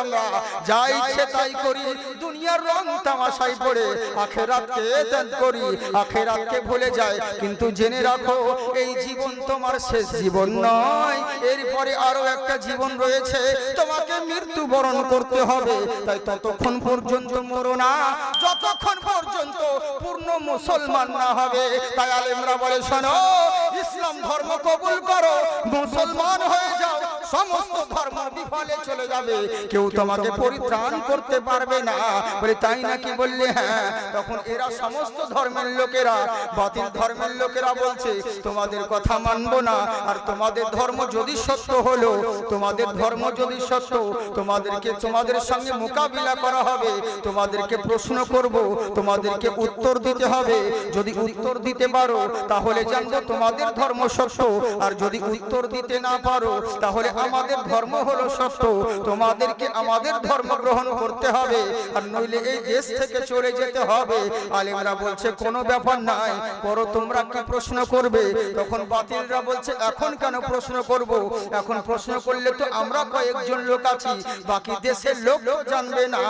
আমরা। যা ইচ্ছে তাই করি। দুনিয়ার রং তামাশাই পড়ে। আখেরাতকে ত্যাগ করি। আখেরাতকে ভুলে যায় কিন্তু জেনে রাখো, এই জীবন তোমার শেষ জীবন নয়। এরপরে আরও একটা জীবন রয়েছে। তোমাকে মৃত্যু বরণ করতে হবে। তাই ততক্ষণ পর্যন্ত মরো না। যতক্ষণ পর্যন্ত পূর্ণ মুসলমান না হবে। তাই আলেমরা বলে, শোনো, ইসলাম ধর্ম কবুল করো। মুসলমান হয়ে যাও। সমস্ত ধর্ম বিফলে চলে যাবে। কেউ তোমাকে পরিত্রাণ করতে পারবে না। বলে তাই নাকি বললে? হ্যাঁ তখন এরা সমস্ত ধর্মের লোকেরা বাতিল ধর্মের লোকেরা বলছে তোমাদের কথা মানবো না। আর তোমাদের ধর্ম যদি সত্য হলো তোমাদের ধর্ম যদি সত্য তোমাদেরকে তোমাদের সঙ্গে মোকাবিলা করা হবে। তোমাদেরকে প্রশ্ন করব তোমাদেরকে উত্তর দিতে হবে। যদি উত্তর দিতে পারো তাহলে জানব তোমাদের ধর্ম সত্য। আর যদি উত্তর দিতে না পারো তাহলে আমাদের ধর্ম হলো সত্য। তোমাদেরকে আমাদের ধর্ম গ্রহণ করতে হবে। আর নইলে এই দেশ থেকে চলে যেতে হবে। আলেমরা বলছে কোনো ব্যাপার নাই। করো তোমরা কি প্রশ্ন করবে? তখন বাতিলরা বলছে এখন কেন প্রশ্ন করব? এখন প্রশ্ন করলে তো আমরা কয়েকজন লোক আছি। বাকি দেশের লোক জানবে না।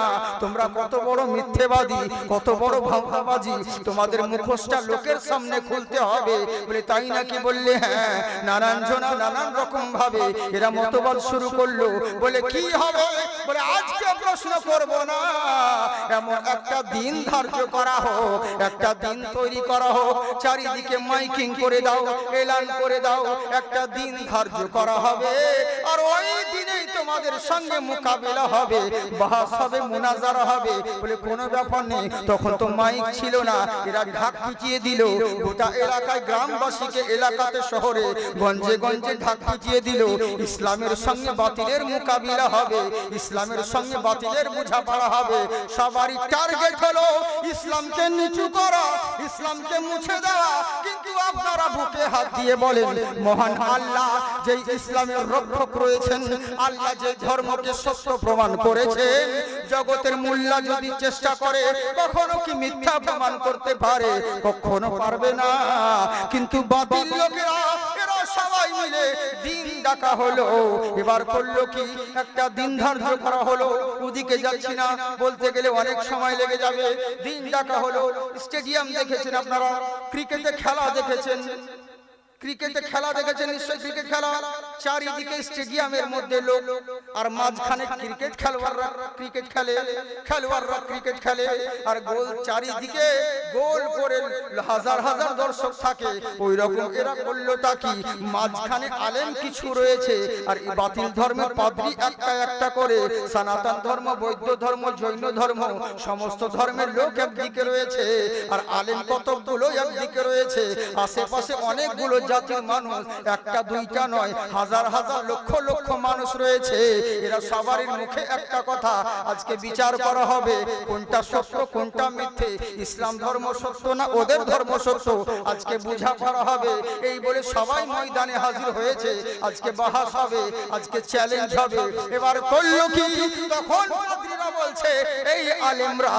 তোমরা কত বড় মিথ্যেবাদী কত বড় ভাবনাবাজি তোমাদের মুখোশটা লোকের সামনে খুলতে হবে বলে তাই নাকি বললে? হ্যাঁ নানান জনা নানান রকম ভাবে এরা মতবাদ শুরু করল, বলে, কি হবে? বলে, আজকে প্রশ্ন করব না। এমন একটা দিন ধার্য করা হোক, একটা দিন তৈরি করা হোক, চারিদিকে মাইকিং করে দাও, এলান করে দাও, একটা দিন ধার্য করা হবে। আর ওই দিনেই তোমাদের সঙ্গে মোকাবেলা হবে বাহাস হবে, মোনাজারা হবে। বলে, কোনো ব্যাপার নেই, তখন তো মাইক ছিল না, এরা ঢাক পিটিয়ে দিল, গোটা এলাকায় গ্রামবাসীকে এলাকাতে শহরে গঞ্জে গঞ্জে ঢাক পিটিয়ে দিল ইসলামের সঙ্গে বাতিলের মোকাবিলা হবে ইসলামের সঙ্গে বাতিলের বোঝাপড়া হবে সবারই টার্গেট হলো ইসলামকে নিচু করা ইসলামকে মুছে দেওয়া। কিন্তু আপনারা বুকে হাত দিয়ে বলেন মহান আল্লাহ যে ইসলামের রক্ষক রয়েছেন আল্লাহ যে ধর্মকে সত্য প্রমাণ করেছেন জগতের মূল্যা যদি চেষ্টা করে কখনো কি মিথ্যা প্রমাণ করতে পারে? কখনো পারবে না। কিন্তু বাতিল লোকেরা সবাই মিলে দিন ডাকা হলো। এবার করল কি? একটা দিন ধার্য করা হলো। ওদিকে যাচ্ছি না। বলতে গেলে অনেক সময় লেগে যাবে। দিন ডাকা হলো। স্টেডিয়াম দেখেছেন আপনারা? ক্রিকেটে খেলা দেখেছেন? ক্রিকেটে খেলা দেখেছেন? নিশ্চয়ই ক্রিকেট খেলা? চারিদিকে স্টেডিয়ামের মধ্যে লোক আর মাঝখানে ক্রিকেট খেলোয়াড়রা ক্রিকেট খেলে, খেলোয়াড়রা ক্রিকেট খেলে, আর গোল চারিদিকে গোল করে হাজার হাজার দর্শক থাকে। ওই রকম এরা করল তা কি? মাঝখানে আলেম কিছু রয়েছে, আর বাতিল ধর্মের পাদ্রী একটা একটা করে, সনাতন ধর্ম, বৌদ্ধ ধর্ম, জৈন ধর্ম, সমস্ত ধর্মের লোক একদিকে রয়েছে, আর আলেম কতকগুলো একদিকে রয়েছে। আশেপাশে অনেকগুলো জাতির মানুষ, একটা দুইটা নয়, হাজার হাজার হাজার লক্ষ লক্ষ মানুষ রয়েছে। এরা সবারই মুখে একটা কথা, আজকে বিচার করা হবে। কোনটা সত্য, কোনটা মিথ্যে? ইসলাম ধর্ম সত্য না ওদের ধর্ম সত্য? আজকে বুঝা করা হবে। এই বলে সবাই ময়দানে হাজির হয়েছে। আজকে বাহাস হবে, আজকে চ্যালেঞ্জ হবে। এবার করল কি? তখন বলছে, এই আলেমরা,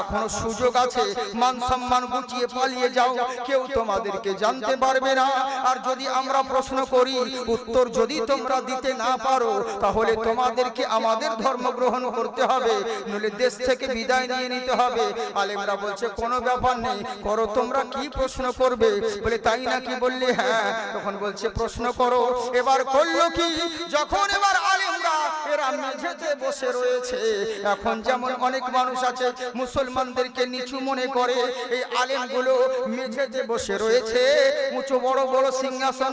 এখনও সুযোগ আছে। মান সম্মান গুছিয়ে পালিয়ে যাও। কেউ তোমাদেরকে জানতে পারবে না। আর যদি আমরা প্রশ্ন করি, উত্তর যদি তোমরা দিতে না পারো, তাহলে তোমাদেরকে আমাদের ধর্ম গ্রহণ করতে হবে। নইলে দেশ থেকে বিদায় নিয়ে নিতে হবে। আলেমরা বলছে, কোনো ব্যাপার নেই, করো, তোমরা কি প্রশ্ন করবে? বলে, তাই নাকি বললে? হ্যাঁ তখন বলছে, প্রশ্ন করো। এবার করল কি? যখন এবার এখন যেমন অনেক মানুষ আছে, মুসলমানদেরকে নিচু মনে করে, এই আলেমগুলো মেঝেতে বসে রয়েছে। উঁচু, বড় বড় সিংহাসন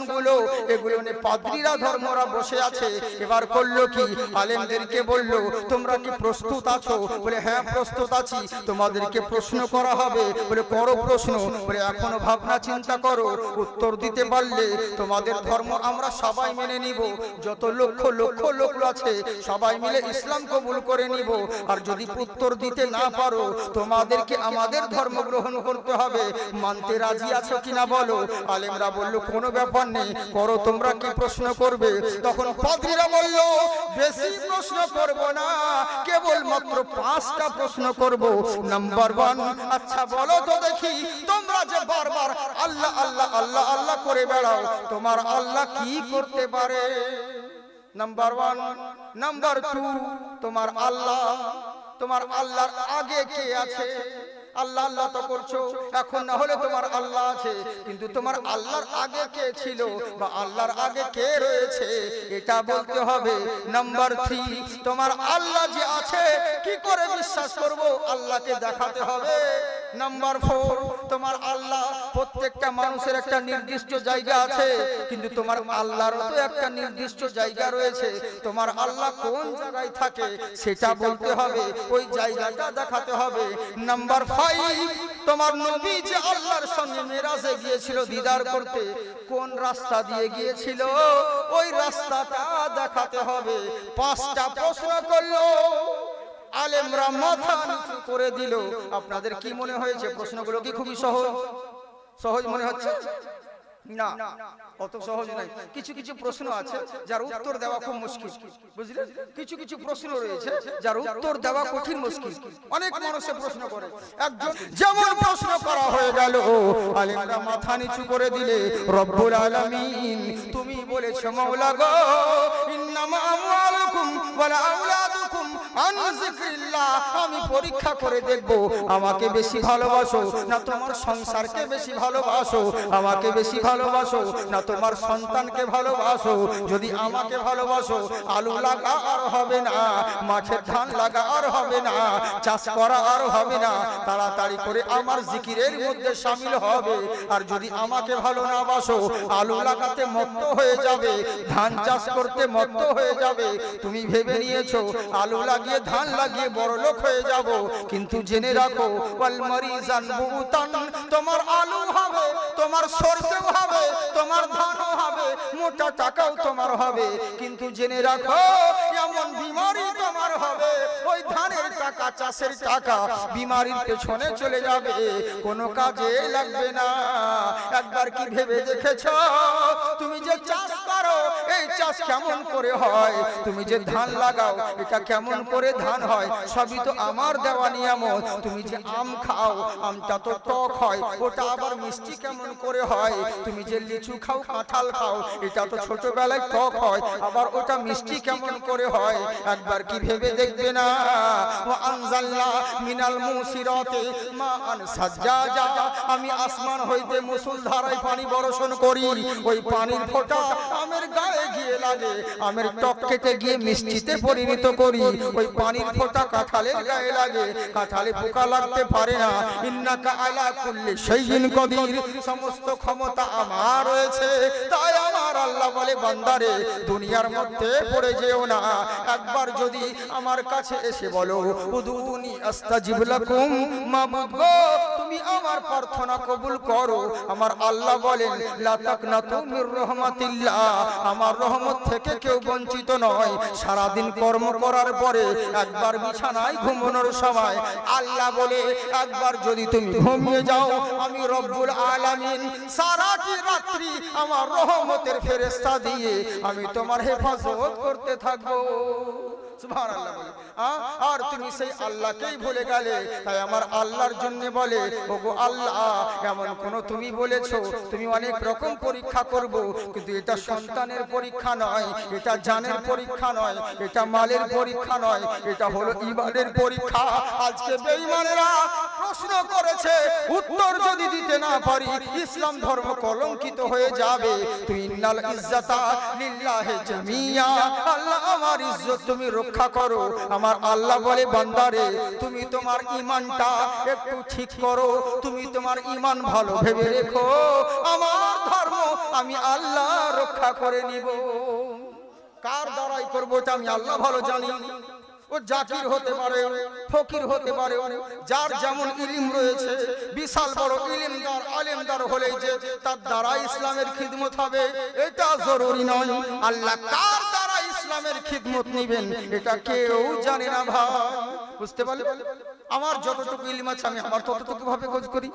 এগুলো নিয়ে পাদ্রীরা, ধর্মরা বসে আছে। এবার করল কি? আলেমদেরকে বলল, তোমরা কি প্রস্তুত আছো? বলে হ্যাঁ প্রস্তুত আছি। তোমাদেরকে প্রশ্ন করা হবে। বলে, করো প্রশ্ন। বলে, এখনও ভাবনা চিন্তা করো। উত্তর দিতে পারলে, তোমাদের ধর্ম আমরা সবাই মেনে নিব। যত লক্ষ লক্ষ আছে, সবাই মিলে ইসলাম কবুল করে নিব। আর যদি উত্তর দিতে না পারো, তোমাদেরকে আমাদের ধর্ম গ্রহণ করতে হবে। মানতে রাজি আছো কিনা বলো? আলেমরা বলল, কোনো ব্যাপার নেই, করো, তোমরা কি প্রশ্ন করবে? তখন পাদ্রীরা বলল, বেশি প্রশ্ন করব না কেবল মাত্র পাঁচটা প্রশ্ন করব। নাম্বার ওয়ান আচ্ছা বলো তো দেখি, তোমরা যে বারবার আল্লাহ আল্লাহ আল্লাহ আল্লাহ করে বেড়াও, তোমার আল্লাহ কি করতে পারে? নাম্বার ওয়ান নাম্বার টু তোমার আল্লাহ, তোমার আল্লাহর আগে কে আছে? আল্লাহ আল্লাহ তো করছ, এখন না হলে তোমার আল্লাহ আছে। কিন্তু তোমার আল্লাহর আগে কে ছিল বা আল্লাহর আগে কে রয়েছে, এটা বলতে হবে। নাম্বার থ্রি তোমার আল্লাহ যে আছে, কি করে বিশ্বাস করব? আল্লাহকে দেখাতে হবে। নাম্বার ফোর তোমার আল্লাহ প্রত্যেকটা মানুষের একটা নির্দিষ্ট জায়গা আছে। কিন্তু তোমার আল্লাহর তো একটা নির্দিষ্ট জায়গা রয়েছে। তোমার আল্লাহ কোন জায়গায় থাকে সেটা বলতে হবে, ওই জায়গাটা দেখাতে হবে। নাম্বার ফাইভ তোমার নবী যে আল্লাহর সঙ্গে মেরাজে গিয়েছিল দিদার করতে, কোন রাস্তা দিয়ে গিয়েছিল? ওই রাস্তাটা দেখাতে হবে। পাঁচটা প্রশ্ন করল। আলেমরা মাথা নিচু করে দিল। আপনাদের কি মনে হয়েছে? প্রশ্নগুলো কি খুবই সহজ? সহজ? মনে হচ্ছে? না অত সহজ নয়। কিছু কিছু প্রশ্ন আছে যার উত্তর দেওয়া খুব মুশকিল। বুঝলেন? কিছু কিছু প্রশ্ন রয়েছে যার উত্তর দেওয়া কঠিন মুশকিল। অনেক মানুষে প্রশ্ন করে। একজন যেমন প্রশ্ন করা হয়ে গেল আলেমরা মাথা নিচু করে দিলে রব্বুল আলামিন তুমি বলেছ মাওলা গো ইন্নামা আমওয়ালুকুম ওয়ালা যিকরিল্লাহ আমি পরীক্ষা করে দেখব, আমাকে বেশি ভালোবাসো, না তোমার সংসারকে বেশি ভালোবাসো, আমাকে বেশি ভালোবাসো, না তোমার সন্তানকে ভালোবাসো, যদি আমাকে ভালোবাসো, আলু লাগা আর হবে না মাছের ধান লাগা আর হবে না, চাষ করা আর হবে না, তাড়াতাড়ি করে আমার জিকিরের মধ্যে সামিল হবে, আর যদি আমাকে ভালো না বাসো, আলু লাগাতে মত্ত হয়ে যাবে, ধান চাষ করতে মত্ত হয়ে যাবে, তুমি ভেবে নিয়েছো, আলু লাগিয়ে ধান লাগিয়ে বড় লোক হয়ে যাব। কিন্তু জেনে রাখো তোমার আলু হবে, তোমার সরষে হবে, তোমার ধানও হবে, মোটা টাকাও তোমার হবে। কিন্তু জেনে রাখো, এমন বিমারি তোমার হবে। ওই ধানের টাকা, চাষের টাকা বিমারির পেছনে চলে যাবে। কোনো কাজে লাগবে না। একবার কি ভেবে দেখেছ? তুমি যে চাষ করো, এই চাষ কেমন করে হয়? তুমি যে ধান লাগাও, এটা কেমন করে ধান হয়, সবই তো আমার দেওয়া নিয়ামত। তুমি যে আম খাও, আমটা তো টক হয়, ওটা আবার মিষ্টি কেমন করে হয়? তুমি যে লিচু খাও, কাঁঠাল খাও, এটা তো ছোটবেলায় টক হয়, আবার ওটা মিষ্টি কেমন করে হয়? একবার কি ভেবে দেখবে না? ও আনজাল্লা মিনাল মুসিরাতে মা আন সাজ্জাজা। আমি আসমান হইতে মুসুল ধারায় পানি বর্ষণ করি, ওই পানির ফোঁটা আমের গায়ে গিয়ে লাগে, আমের টক কেটে গিয়ে মিষ্টিতে পরিণত করি ওই পানির ফোঁটা কাঁঠালের গায়ে লাগে। কাঁঠালে পোকা লাগতে পারে না। ইন্নাকা আলা কুল্লি শাইইন কদির। সমস্ত ক্ষমতা আমার রয়েছে। তাই আমার আল্লাহ বলে বান্দারে দুনিয়ার মধ্যে পড়ে যেও না। একবার যদি আমার কাছে এসে বলো উদুনি আস্তাজিব লাকুম মাবুদ গো, তুমি আমার প্রার্থনা কবুল করো। আমার আল্লাহ বলেন লা তাকনাতু মির রহমাতিল্লাহ আমার রহমত থেকে কেউ বঞ্চিত নয়। সারাদিন কর্ম করার পরে একবার বিছানায় ঘুমানোর সময় আল্লাহ বলে একবার যদি তুমি ঘুমিয়ে যাও আমি রব্বুল আলামিন সারাটি রাত্রি আমার রহমতের ফেরেশতা দিয়ে আমি তোমার হেফাজত করতে থাকব। বলে? আর তুমি সেই আল্লাহকেই ভুলে গেলে। তাই আমার আল্লাহর জন্য বলে ওগো আল্লাহ এমন কোন তুমি বলেছ তুমি অনেক রকম পরীক্ষা করব কিন্তু এটা সন্তানের পরীক্ষা নয় এটা জানের পরীক্ষা নয় এটা মালের পরীক্ষা নয় এটা হলো ইমানের পরীক্ষা। আজকে বেঈমানেরা প্রশ্ন করেছে উত্তর যদি দিতে না পারি ইসলাম ধর্ম কলঙ্কিত হয়ে যাবে। তুই ইন্নাল ইজ্জাতা লিল্লাহি জামিয়া। আল্লাহ আমার ইজ্জত তুমি রক্ষা করো। আমার আল্লাহ বলে, বান্দারে, তুমি তোমার ইমানটা একটু ঠিক করো। তুমি তোমার ইমান ভালো ভেবে রেখো। আমার ধর্ম আমি আল্লাহ রক্ষা করে নিব। কার দ্বারাই করব আমি আল্লাহ ভালো জানি। ও জাকির হতে পারে, ফকির হতে পারে। যার যেমন ইলিম রয়েছে, বিশাল বড় ইলিমদার, আলেমদার হলে যে তার দ্বারা ইসলামের খিদমত হবে, এটা জরুরি নয়। আল্লাহ কার ইসলামের খিদমত নিবেন, এটা কেউ জানে না ভাই। বুঝতে পারলে আমার যতটুকু ইলিম আছে, আমি আমার ততটুকু ভাবে খোঁজ করি।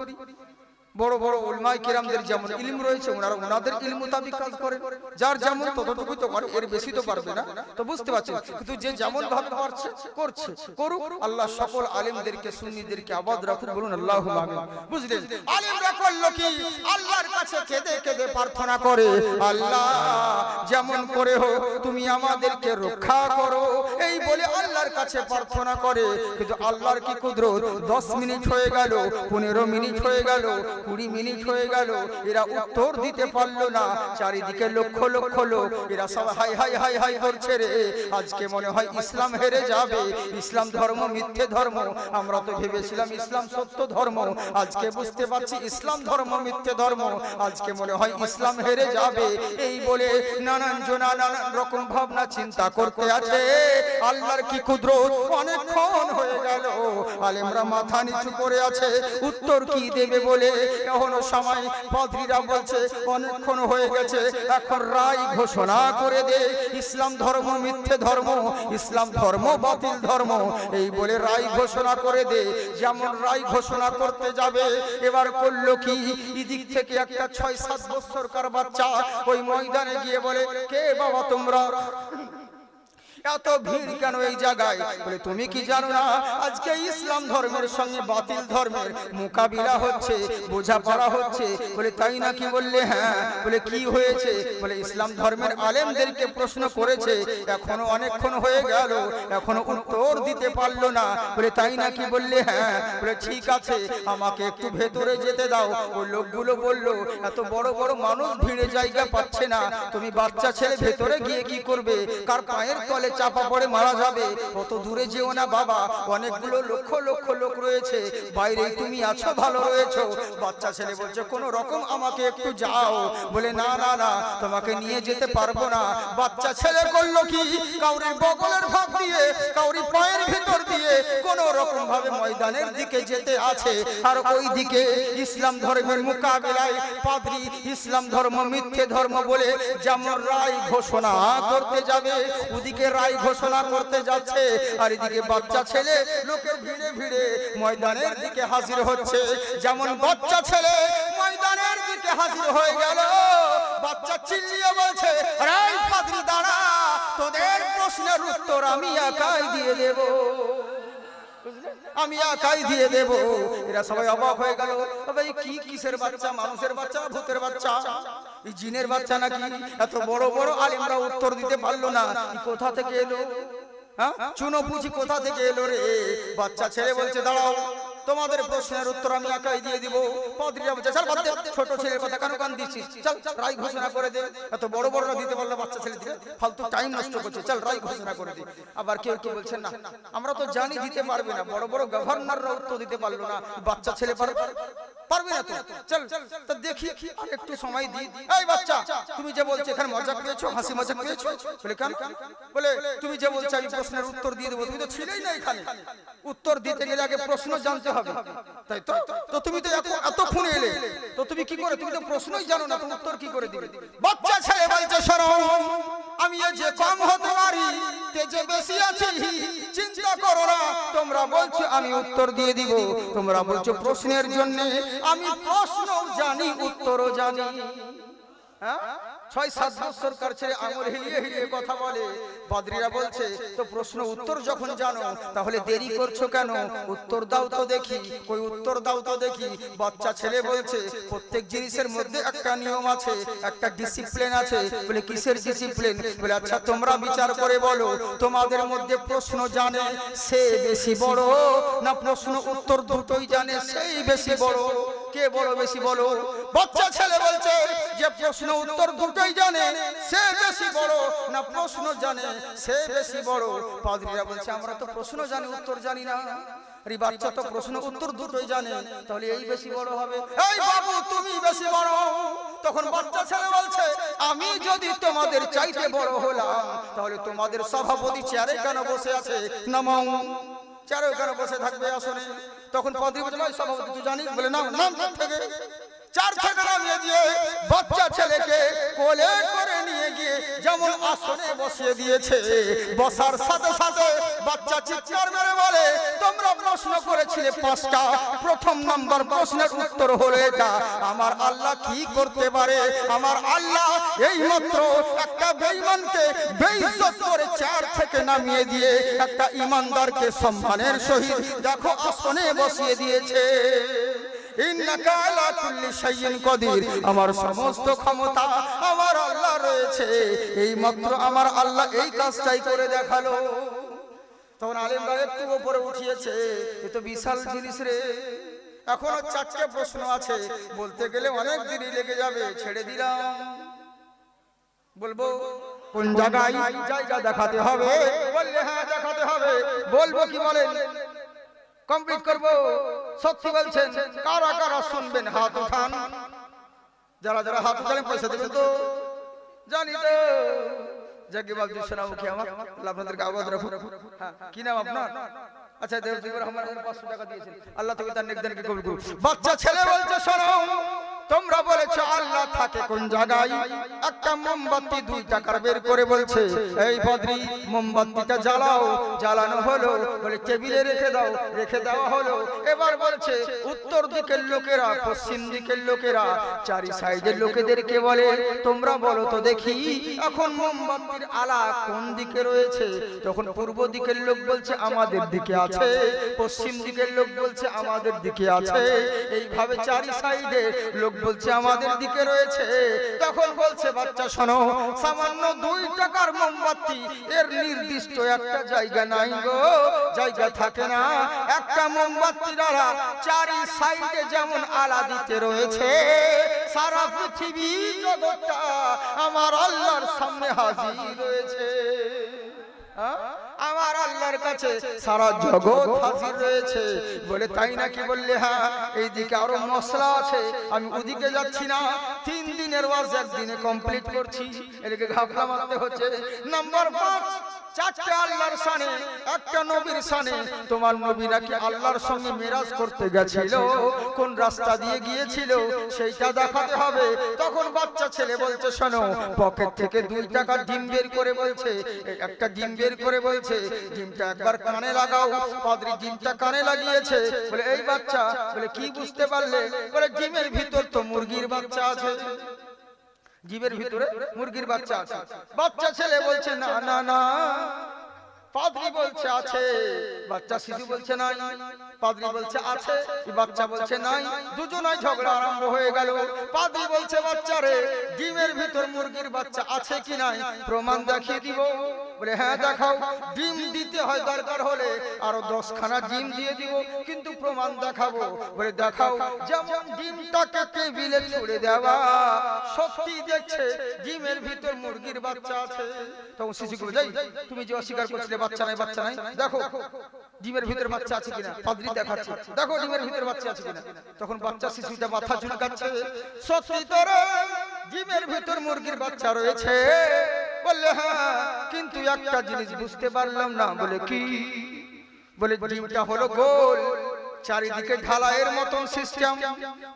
বড় বড় উলমাই কিরামদের যেমন ইলম রয়েছে, ওনারা ওনাদের ইলম মোতাবিক কাজ করেন। যার যেমন ততটুকু তো করে এর বেশি তো পারবে না। তো বুঝতে পারছেন? কিন্তু যে যেমন ভাবে পারছে, করছে। করুক, আল্লাহ সকল আলেমদেরকে, সুন্নিদেরকে আবাদ রাখুন বলুন আল্লাহ বুঝলেন? আলেমরা করল কি? আল্লাহর কাছে কেঁদে কেঁদে প্রার্থনা করে, আল্লাহ, যেমন করে হোক, তুমি আমাদেরকে রক্ষা করো। এই বলে আল্লাহর কাছে প্রার্থনা করে। কিন্তু আল্লাহর কি কুদরত? দশ মিনিট হয়ে গেল, পনেরো মিনিট হয়ে গেল কুড়ি মিনিট হয়ে গেল। এরা উত্তর দিতে পারল না। চারিদিকে লক্ষ লক্ষ লোক। এরা সব হাই হাই হাই হাই করছে রে। আজকে মনে হয় ইসলাম হেরে যাবে। ইসলাম ধর্ম মিথ্যে ধর্ম। আমরা তো ভেবেছিলাম ইসলাম সত্য ধর্ম। আজকে বুঝতে পারছি ইসলাম ধর্ম মিথ্যে ধর্ম। আজকে মনে হয় ইসলাম হেরে যাবে। এই বলে নানান জনা নানান রকম ভাবনা চিন্তা করতে আছে। আল্লাহর কি কুদরত? অনেকক্ষণ হয়ে গেল। আলেমরা মাথা নিচু করে আছে। উত্তর কি দেবে বলে? এখনও সময় পাদ্রীরা বলছে, অনেকক্ষণ হয়ে গেছে, এখন রায় ঘোষণা করে দে, ইসলাম ধর্ম মিথ্যে ধর্ম, ইসলাম ধর্ম বাতিল ধর্ম, এই বলে রায় ঘোষণা করে দে, যেমন রায় ঘোষণা করতে যাবে, এবার করল কি? এদিক থেকে একটা ছয় সাত বছরকার বাচ্চা ওই ময়দানে গিয়ে বলে, কে বাবা তোমরা? এত ভিড় কেন এই জায়গায়? বলে, তুমি কি জানো না? আজকে ইসলাম ধর্মের সঙ্গে বাতিল ধর্মের মোকাবিলা হচ্ছে, বোঝাপড়া হচ্ছে। বলে, তাই নাকি বললে? হ্যাঁ। বলে, কি হয়েছে? বলে, ইসলাম ধর্মের আলেমদেরকে প্রশ্ন করেছে, এখনও অনেকক্ষণ হয়ে গেল, এখনও উত্তর দিতে পারল না। বলে, তাই নাকি বললে? হ্যাঁ। বলে, ঠিক আছে, আমাকে একটু ভেতরে যেতে দাও। ও লোকগুলো বলল, এত বড় বড় মানুষ ভিড়ে জায়গা পাচ্ছে না। তুমি বাচ্চা ছেলে ভেতরে গিয়ে কি করবে? কার পায়ের তলে চাপা পড়ে মারা যাবে। অত দূরে যেও না বাবা, অনেকগুলো লক্ষ লক্ষ লোক রয়েছে। বাইরে তুমি আছো, ভালো রয়েছো। বাচ্চা ছেলে বলছে, কোন রকম আমাকে একটু যাও। বলে, না না না, তোমাকে নিয়ে যেতে পারব না। বাচ্চা ছেলে করল কি কাউরির বগলের ভাগ দিয়ে, কাউরি পায়ের ভিতর দিয়ে কোন রকম ভাবে ময়দানের দিকে যেতে আছে। আর ওই দিকে ইসলাম ধর্মের মোকাবেলায় পাদ্রী, ইসলাম ধর্ম মিথ্যে ধর্ম বলে যেমন রায় ঘোষণা করতে যাবে। ওদিকে রায় ঘোষণা করতে যাচ্ছে। আর এদিকে বাচ্চা ছেলে লোকের ভিড়ে ভিড়ে ময়দানের দিকে হাজির হচ্ছে। যেমন বাচ্চা ছেলে ময়দানের দিকে হাজির হয়ে গেল। বাচ্চা চিল্লিয়ে বলছে রায় ফাদরি দাঁড়া, তোদের প্রশ্নের উত্তর আমি একাই দিয়ে দেব। আমি একাই দিয়ে দেব। এরা সবাই অবাক হয়ে গেল। এই কি কিসের বাচ্চা? মানুষের বাচ্চা, ভূতের বাচ্চা? এই জিনের বাচ্চা নাকি? এত বড় বড় আলিমরা উত্তর দিতে পারল না। কোথা থেকে এলো? হ্যাঁ? চুনো পুঁজি কোথা থেকে এলো রে? বাচ্চা ছেলে বলছে, দাঁড়াও। তোমাদের প্রশ্নের উত্তর আমি একাই দিয়ে দিব। ছোট ছেলের কথা কেন কান দিচ্ছিস। চল, রায় ঘোষণা করে দে। এত বড় বড় দিতে পারল বাচ্চা ছেলে দিলে ফালতু টাইম নষ্ট করছে। চল, রায় ঘোষণা করে দে। আবার কেউ কেউ বলছেন না, আমরা তো জানি দিতে পারবে না। বড় বড় গভর্নররা উত্তর দিতে পারল না। বাচ্চা ছেলে পারবে? পারবে না তো? চল তা দেখি আর একটু সময় এই বাচ্চা তুমি যে বলছো এখানে মজা পেয়েছ হাসি মজা পেয়েছ? বলে কেন? বলে তুমি যে বলছো আমি প্রশ্নের উত্তর দিয়ে দেবো তুমি তো ছিলেই না এখানে। উত্তর দিতে গেলে আগে প্রশ্ন জানতে হবে। তাই তো? তো? তুমি তো এত এতক্ষণ এলে তো তুমি কি করে? তুমি তো প্রশ্নই জানো না তুমি উত্তর কি করে দিবে? বাচ্চা ছেলে বলছে শোনো আমি যে কম হতে পারি তেজে বেশি আছি চিন্তা করো না তোমরা বলছো আমি উত্তর দিয়ে দিব তোমরা বলছো প্রশ্নের জন্য আমি প্রশ্ন জানি উত্তর জানি হ্যাঁ? ছয়, সাত বছরকার ছেলে আঙুল হিলিয়ে হিলিয়ে কথা বলে? পাদ্রীরা বলছে, তো প্রশ্ন উত্তর যখন জানো, তাহলে দেরি করছ কেন? উত্তর দাও তো দেখি। কই উত্তর দাও তো দেখি? বাচ্চা ছেলে বলছে, প্রত্যেক জিনিসের মধ্যে একটা নিয়ম আছে, একটা ডিসিপ্লিন আছে। বলে, কিসের ডিসিপ্লিন বলে আচ্ছা তোমরা বিচার করে বলো, তোমাদের মধ্যে প্রশ্ন জানে সে বেশি বড়, না প্রশ্ন উত্তর দুটোই জানে সেই বেশি বড়? কে বড় বেশি বলো? বাচ্চা ছেলে বলছে যে প্রশ্ন উত্তর দুটোই জানে সে বেশি বড় না প্রশ্ন জানে সে বেশি বড়। পাদ্রীরা বলছে আমরা তো প্রশ্ন জানি উত্তর জানি না। আরে বাচ্চা তো প্রশ্ন উত্তর দুটোই জানে। তাহলে এই বেশি বড় হবে। এই বাবু তুমি বেশি বড়। তখন বাচ্চা ছেলে বলছে আমি যদি তোমাদের চাইতে বড় হলাম তাহলে তোমাদের সভাপতি চেয়ারে কেন বসে আছে? নামাও চেয়ারে কেন বসে থাকবে আসলে তখন পদী "ওই সভাপতি তুই জানিস। বলে নাম নাম থেকে। চার নামিয়ে দিয়ে বাচ্চা ছেলেকে কোলে করে নিয়ে গিয়ে যেমন আসনে বসিয়ে দিয়েছে, বসার সাথে সাথে বাচ্চা চিৎকার মেরে বলে, তোমরা প্রশ্ন করেছিলে পাঁচটা। প্রথম নাম্বার প্রশ্নের উত্তর হলো এটা। আমার আল্লাহ কি করতে পারে? আমার আল্লাহ এই মাত্র একটা বেঈমানকে বেইজ্জত করে চার থেকে নামিয়ে দিয়ে একটা ইমানদারকে সম্মানের সহিত দেখো, আসনে বসিয়ে দিয়েছে। আমার সমস্ত ক্ষমতা আমার আল্লাহ রয়েছে। এই মাত্র আমার আল্লাহ এই কাজটাই করে দেখাল। তখন আলেমরা একটু উপরে উঠিয়েছে। এ তো বিশাল জিনিস রে। এখনও চারটে প্রশ্ন আছে। বলতে গেলে অনেক দেরি লেগে যাবে। ছেড়ে দিলাম। বলব, কোন জায়গায় জায়গা দেখাতে হবে? বললে হ্যাঁ দেখাতে হবে। বলব কি বলেন? কমপ্লিট করব। সত্যি বলছেন কারা কারা শুনবেন? হাত উঠান। যারা যারা হাত উঠালেন পয়সা দেবেন তো। জানি তো। জাকি বাবজি শোনামুখী আমার। আল্লাহ আপনাদেরকে আবাদ রাখুন হ্যাঁ, কি নাম আপনার? আচ্ছা দেবজিবর আমার পাঁচশো টাকা দিয়েছেন। আল্লাহ থেকে তার নেকদানকে কবুল করুন বাচ্চা ছেলে বলছে শোনো। তোমরা বলেছ আল্লাহ থাকে কোন জায়গায়? একটা মোমবাতি দুই টাকার বের করে বলছে, এই বদ্রি, মোমবাতিটা জ্বালাও। জ্বালানো হলো, বলে, টেবিলে রেখে দাও। রেখে দেওয়া হলো। এবার বলছে, উত্তর দিকের লোকেরা, পশ্চিম দিকের লোকেরা, চারি সাইডের লোকেদেরকে বলে, তোমরা বলো তো দেখি, এখন মোমবাতির আলা কোন দিকে রয়েছে? তখন পূর্ব দিকের লোক বলছে, আমাদের দিকে আছে। পশ্চিম দিকের লোক বলছে, আমাদের দিকে আছে। এইভাবে চারি সাইডে লোক বলছে, আমাদের দিকে রয়েছে। তখন বলছে, বাচ্চা, শোনো, সামান্য দুই টাকার মোমবাতি, এর নির্দিষ্ট একটা জায়গা নাই গো, জায়গা থাকে না। একটা মোমবাতির আলা চারি সাইডে যেমন আলা দিতে রয়েছে, সারা পৃথিবী জগৎটা আমার আল্লাহর সামনে হাজির রয়েছে হ্যাঁ? আমার আল্লাহর কাছে সারা জগৎ হাজির রয়েছে। বলে, তাই নাকি বললে হ্যাঁ এইদিকে আরও মশলা আছে, আমি ওদিকে যাচ্ছি না। তিন দিনের ওয়াজ একদিনে কমপ্লিট করছি। এদিকে ঘাপলা মারতে হচ্ছে। নাম্বার পাঁচ আল্লাহর সানে একটা নবীর সানে তোমার নবী নাকি আল্লাহর সঙ্গে মেরাজ করতে গেছিল? কোন রাস্তা দিয়ে গিয়েছিল? সেইটা দেখাতে হবে। তখন বাচ্চা ছেলে বলছে, শোনো, পকেট থেকে দুই টাকা ডিম বের করে বলছে। একটা ডিম বের করে বলছে ডিমটা একবার কানে লাগাও। পাদ্রি ডিমটা কানে লাগিয়েছে। বলে, এই বাচ্চা। বলে, কি বুঝতে পারলে? বলে, ডিমের ভিতর তো মুরগির বাচ্চা আছে। জীবের ভিতরে মুরগির বাচ্চা আছে। বাচ্চা ছেলে বলছে, না না না। পাদ্রি বলছে আছে বাচ্চা শিশু বলছে নাই। পাদ্রি বলছে আছে বাচ্চা বলছে নাই। দুজনাই ঝগড়া আরম্ভ হয়ে গেল। পাদ্রি বলছে বাচ্চারে ডিমের ভিতর মুরগির বাচ্চা আছে কি নাই? প্রমাণ দেখিয়ে দিব। বলে হ্যাঁ দেখাও। ডিম দিতে হয় দরকার হলে আরও দশখানা ডিম দিয়ে দিব কিন্তু প্রমাণ দেখাবো। বলে দেখাও যেমন ডিমটাকে টেবিলে ছুড়ে দেওয়া সত্যি দেখছে ডিমের ভিতর মুরগির বাচ্চা আছে। তখন শিশুকে যাই তুমি যে অস্বীকার করছিলে বাচ্চা নাই বাচ্চা নাই। দেখো, ডিমের ভিতরে বাচ্চা আছে কিনা? পাদ্রি দেখাচ্ছে। দেখো, ডিমের ভিতরে বাচ্চা আছে কিনা? তখন বাচ্চা শিশুটা মাথা ঝুলকাচ্ছে সত্যি তোর ডিমের ভিতর মুরগির বাচ্চা রয়েছে। বললে হ্যাঁ কিন্তু একটা জিনিস বুঝতে পারলাম না। বলে, কি? বলে, ডিমটা হলো গোল। চারিদিকে ঢালাইয়ের মতন সিস্টেম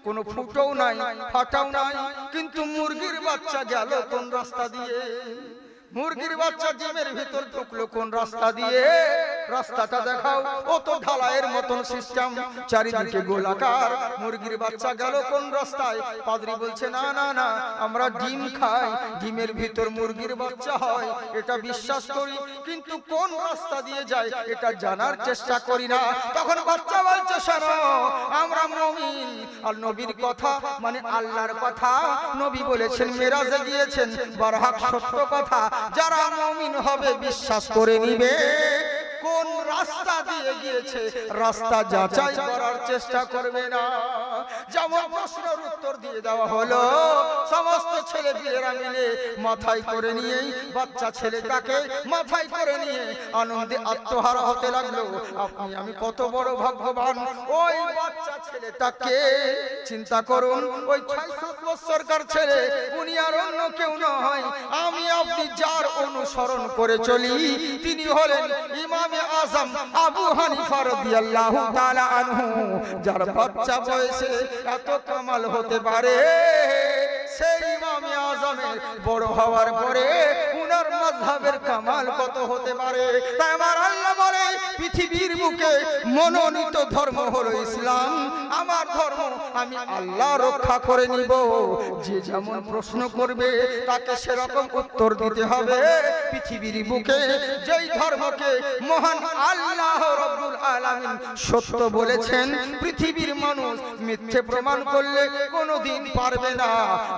কোনো ফুটোও নাই, ফাটাও নাই। কিন্তু মুরগির বাচ্চা গেল কোন রাস্তা দিয়ে? মুরগির বাচ্চা ডিমের ভিতর ঢুকলো কোন রাস্তা দিয়ে? রাস্তাটা দেখাও। ও তো ঢালাইয়ের মতন সিস্টেম চারিদিকে গোলাকার। মুরগির বাচ্চা গেল কোন রাস্তায়? পাদ্রি বলছে, না না না, আমরা ডিম খাই। ডিমের ভিতর মুরগির বাচ্চা হয়। এটা বিশ্বাস করি, কিন্তু কোন রাস্তা দিয়ে যায় এটা জানার চেষ্টা করি না। তখন বাচ্চা বলছে, শোনো, আমরা মমিন। আর নবীর কথা মানে আল্লাহর কথা। নবী বলেছেন, মেরাজে গিয়েছেন। বারহাক সত্য কথা। যারা মমিন হবে, বিশ্বাস করে নিবে। কোন রাস্তা দিয়ে গিয়েছে? রাস্তা যাচাই করার চেষ্টা করবে না। যেমন প্রশ্নের উত্তর দিয়ে দেওয়া হলো, সমস্ত ছেলে পিলেরা মিলে মাথায় করে নিয়েই বাচ্চা ছেলেটাকে মাথায় করে নিয়ে আনন্দে আত্মহারা হতে লাগল। আপনি আমি কত বড় ভাগ্যবান। ওই বাচ্চা ছেলেটাকে চিন্তা করুন, ওই ছয় বছরকার ছেলে উনি আর অন্য কেউ নয়। আমি আপনি যার অনুসরণ করে চলি, তিনি হলেন ইমামে আজম আবু হানিফা রাদিয়াল্লাহু তাআলা আনহু, যার বাচ্চা বয়সে এত কামাল হতে পারে। সেই মামি আজম আজমের বড় হওয়ার পরে উনার মাযহাবের কামাল কত হতে পারে? তাই আমার আল্লাহ বলে, পৃথিবীর বুকে মনোনীত ধর্ম হলো ইসলাম। আমার ধর্ম আমি আল্লাহ রক্ষা করে নিব। যে যেমন প্রশ্ন করবে, তাকে সেরকম উত্তর দিতে হবে। পৃথিবীর বুকে যেই ধর্মকে মহান আল্লাহ রব্বুল আলামিন সত্য বলেছেন, পৃথিবীর মানুষ মিথ্যে প্রমাণ করলে কোনোদিন পারবে না।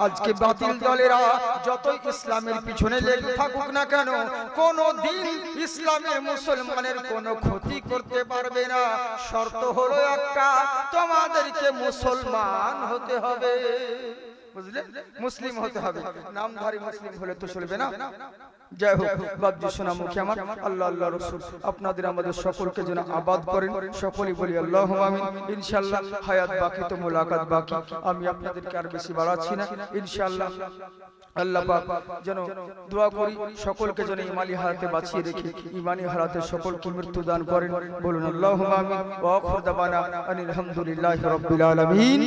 আজকে বাতিল দলেরা যত ইসলামের পিছনে লেগে থাকুক না কেন কোনো দিন ইসলামের মুসলমানের কোনো ক্ষতি করতে পারবে না। শর্ত হলো একটা তোমাদেরকে মুসলমান হতে হবে। বুঝলেন? মুসলিম হতে হবে। নামধারী মুসলিম হলে তো চলবে না। যাই হোক বাবজি শোনা মুখে আমার। আল্লাহ আল্লাহ, রসুল, আপনাদের, আমাদের সকলকে যেন আবাদ করেন। সকলেই বলি আল্লাহ আমিন। ইনশাল্লাহ হায়াত বাকি তো মোলাকাত বাকি। আমি আপনাদেরকে আর বেশি বাড়াচ্ছি না। ইনশাল্লাহ আল্লাহ পাক যেন দোয়া করি সকলকে যেন ইমানি হারাতে বাঁচিয়ে রেখে ইমানি হারাতে সকলকে মৃত্যু দান করেন। বলুন আল্লাহ আমিন। ওয়া আখির দাওয়ানা রাব্বিল আলামিন।